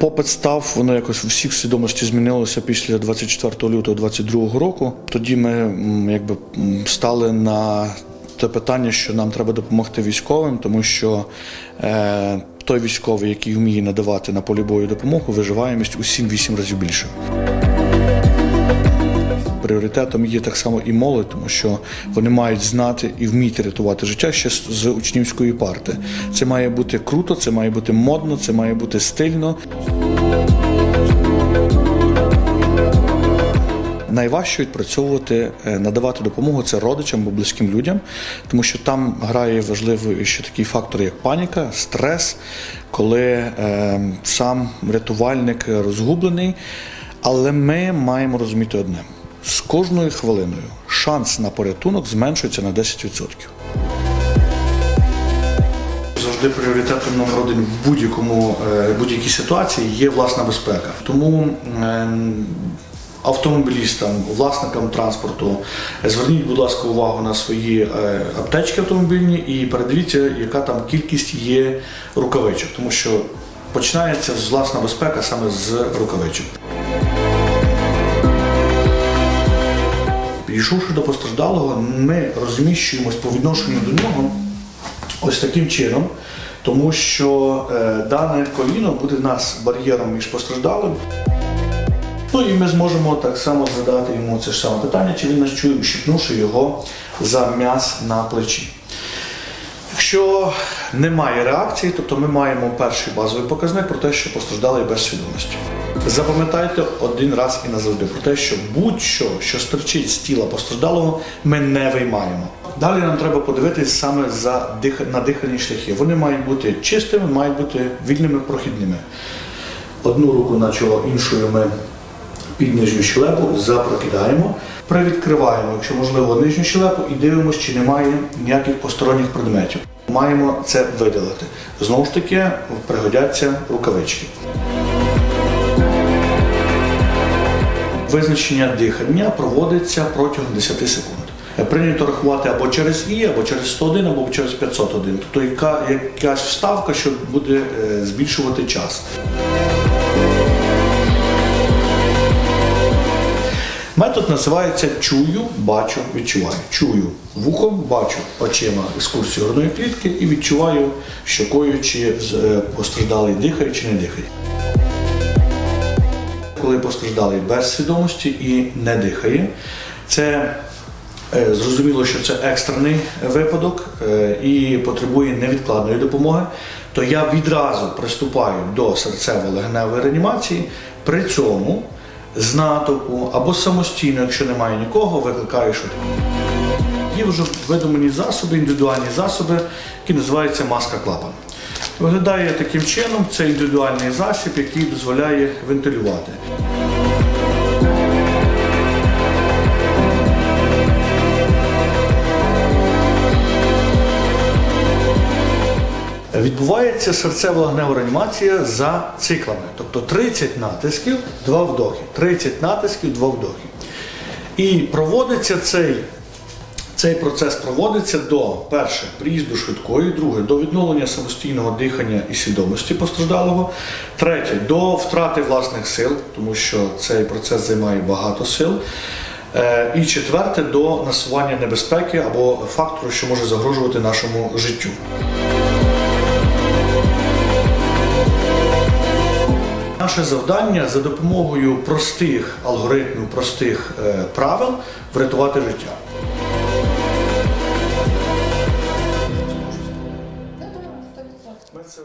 Попит став, воно якось всіх свідомості змінилося після 24 лютого 2022 року. Тоді ми якби стали на те питання, що нам треба допомогти військовим, тому що е, той військовий, який вміє надавати на полі бою допомогу, виживаємість у 7-8 разів більше. Пріоритетом є так само і молодь, тому що вони мають знати і вміти рятувати життя ще з учнівської парти. Це має бути круто, це має бути модно, це має бути стильно. Найважче відпрацьовувати, е, надавати допомогу це родичам або близьким людям, тому що там грає важливий ще такий фактор, як паніка, стрес, коли е, сам рятувальник розгублений. Але ми маємо розуміти одне: з кожною хвилиною шанс на порятунок зменшується на 10%. Завжди пріоритетом номер один в будь-якому е, будь-якій ситуації є власна безпека. Тому е, автомобілістам, власникам транспорту зверніть, будь ласка, увагу на свої е, аптечки автомобільні і передивіться, яка там кількість є рукавичок, тому що починається власна безпека саме з рукавичок. Підійшовши до постраждалого, ми розміщуємось по відношенню до нього ось таким чином, тому що е, дане коліно буде нас бар'єром між постраждалим. Ну і ми зможемо так само задати йому це ж саме питання, чи він нас чує, ущипнувши його за м'яз на плечі. Якщо немає реакції, тобто ми маємо перший базовий показник про те, що постраждалий без свідомості. Запам'ятайте один раз і назавжди про те, що будь-що, що стерчить з тіла постраждалого, ми не виймаємо. Далі нам треба подивитись саме за дих... на дихальні шляхи. Вони мають бути чистими, мають бути вільними прохідними. Одну руку на чоло, іншою ми під нижню щелепу запрокидаємо, привідкриваємо, якщо можливо, нижню щелепу і дивимося, чи немає ніяких посторонніх предметів. Маємо це видалити. Знову ж таки, пригодяться рукавички. Визначення дихання проводиться протягом 10 секунд. Прийнято рахувати або через І, або через 101, або через 501. Тобто яка, якась вставка, що буде е, збільшувати час. Метод називається чую, бачу, відчуваю. Чую вухом, бачу очима екскурсію грудної клітки і відчуваю щокою, чи е, постраждалий дихає чи не дихає. Коли постраждалий без свідомості і не дихає, це е, зрозуміло, що це екстрений випадок е, і потребує невідкладної допомоги, то я відразу приступаю до серцево-легеневої реанімації. При цьому з натовпу або самостійно, якщо немає нікого, викликає швидку. Є вже видумані засоби, індивідуальні засоби, які називаються маска клапан. Виглядає таким чином, це індивідуальний засіб, який дозволяє вентилювати. Відбувається серцево-легнева реанімація за циклами, тобто 30 натисків, 2 вдохи, 30 натисків, 2 вдохи. І проводиться цей, цей процес проводиться до перше приїзду швидкої, друге до відновлення самостійного дихання і свідомості постраждалого, третє до втрати власних сил, тому що цей процес займає багато сил. Е, І четверте до насування небезпеки або фактору, що може загрожувати нашому життю. Наше завдання за допомогою простих алгоритмів, простих е, правил врятувати життя. Ми це